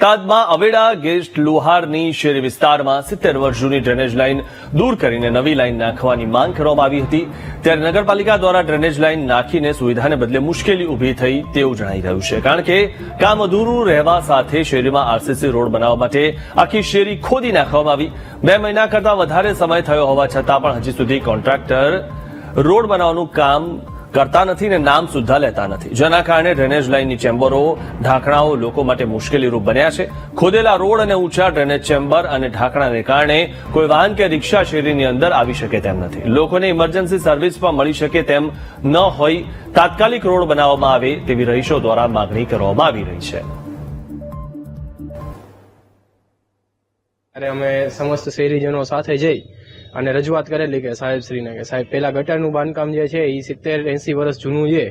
બોટાદમાં અવેડા ગેસ્ટ લોહારની શેરી વિસ્તારમાં સિત્તેર વર્ષ જૂની ડ્રેનેજ લાઇન દૂર કરીને નવી લાઇન નાખવાની માંગ કરવામાં આવી હતી. ત્યારે નગરપાલિકા દ્વારા ડ્રેનેજ લાઇન નાખીને સુવિધાને બદલે મુશ્કેલી ઊભી થઈ તેવું જણાઈ રહ્યું છે. કારણ કે કામ અધૂરું રહેવા સાથે શેરીમાં આરસીસી રોડ બનાવવા માટે આખી શેરી ખોદી નાખવામાં આવી. બે મહિના કરતા વધારે સમય થયો હોવા છતાં પણ હજી સુધી કોન્ટ્રાક્ટર રોડ બનાવવાનું કામ કરતા નથી ને નામ સુદ્ધા લેતા નથી. જેના કારણે ડ્રેનેજ લાઇનની ચેમ્બરો, ઢાંકણાઓ લોકો માટે મુશ્કેલીરૂપ બન્યા છે. ખોદેલા રોડ અને ઊંચા ડ્રેનેજ ચેમ્બર અને ઢાંકણાને કારણે કોઈ વાહન કે રિક્ષા શેરીની અંદર આવી શકે તેમ નથી. લોકોને ઇમરજન્સી સર્વિસ પણ મળી શકે તેમ ન હોય તાત્કાલિક રોડ બનાવવામાં આવે તેવી રહીશો દ્વારા માગણી કરવામાં આવી રહી છે. ત્યારે અમે સમસ્ત શહેરીજનો સાથે જઈ અને રજૂઆત કરેલી કે સાહેબ શ્રીને કે સાહેબ, પેલા ગટરનું બાંધકામ જે છે એ સિત્તેર એસી વર્ષ જૂનું છે.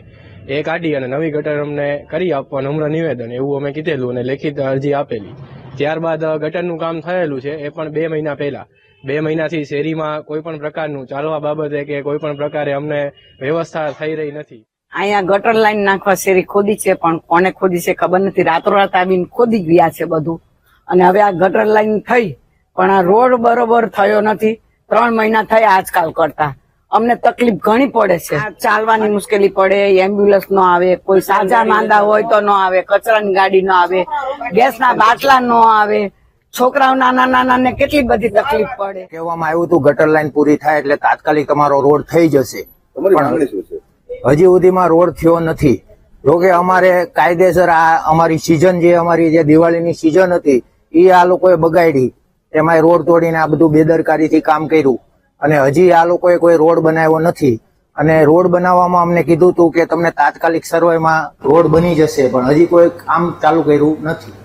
એ કાઢી અને નવી ગટર અમને કરી આપવાનું નમ્ર નિવેદન એવું અમે કીધેલું અને લેખિત અરજી આપેલી. ત્યારબાદ ગટરનું કામ થયેલું છે એ પણ બે મહિના પહેલા. બે મહિનાથી શેરીમાં કોઈ પણ પ્રકારનું ચાલવા બાબતે કે કોઈ પણ પ્રકારે અમને વ્યવસ્થા થઈ રહી નથી. અહીંયા ગટર લાઈન નાખવા શેરી ખોદી છે, પણ કોને ખોદી છે ખબર નથી. રાતોરાત આવીને ખોદી ગયા છે બધું. અને હવે આ ગટર લાઈન થઈ, પણ આ રોડ બરોબર થયો નથી. ત્રણ મહિના થયા આજકાલ કરતા. અમને તકલીફ ઘણી પડે છે. ચાલવાની મુશ્કેલી પડે એમ્બ્યુલન્સ નો આવે કોઈ સાજા માંદા હોય તો નો આવે કચરાની ગાડી નો આવે ગેસના બાટલા ન આવે. છોકરાઓ નાના નાના ને કેટલી બધી તકલીફ પડે. કહેવામાં આવ્યું હતું ગટર લાઈન પૂરી થાય એટલે તાત્કાલિક તમારો રોડ થઈ જશે. પણ હજી સુધીમાં રોડ થયો નથી. જોકે અમારે કાયદેસર આ અમારી સિઝન જે અમારી જે દિવાળીની સિઝન હતી એ આ લોકોએ બગાડી. એમાં રોડ તોડીને આ બધું બેદરકારીથી કામ કર્યું. અને હજી આ લોકોએ કોઈ રોડ બનાવ્યો નથી. અને રોડ બનાવવામાં અમને કીધું હતું કે તમને તાત્કાલિક સર્વેમાં રોડ બની જશે, પણ હજી કોઈ કામ ચાલુ કર્યું નથી.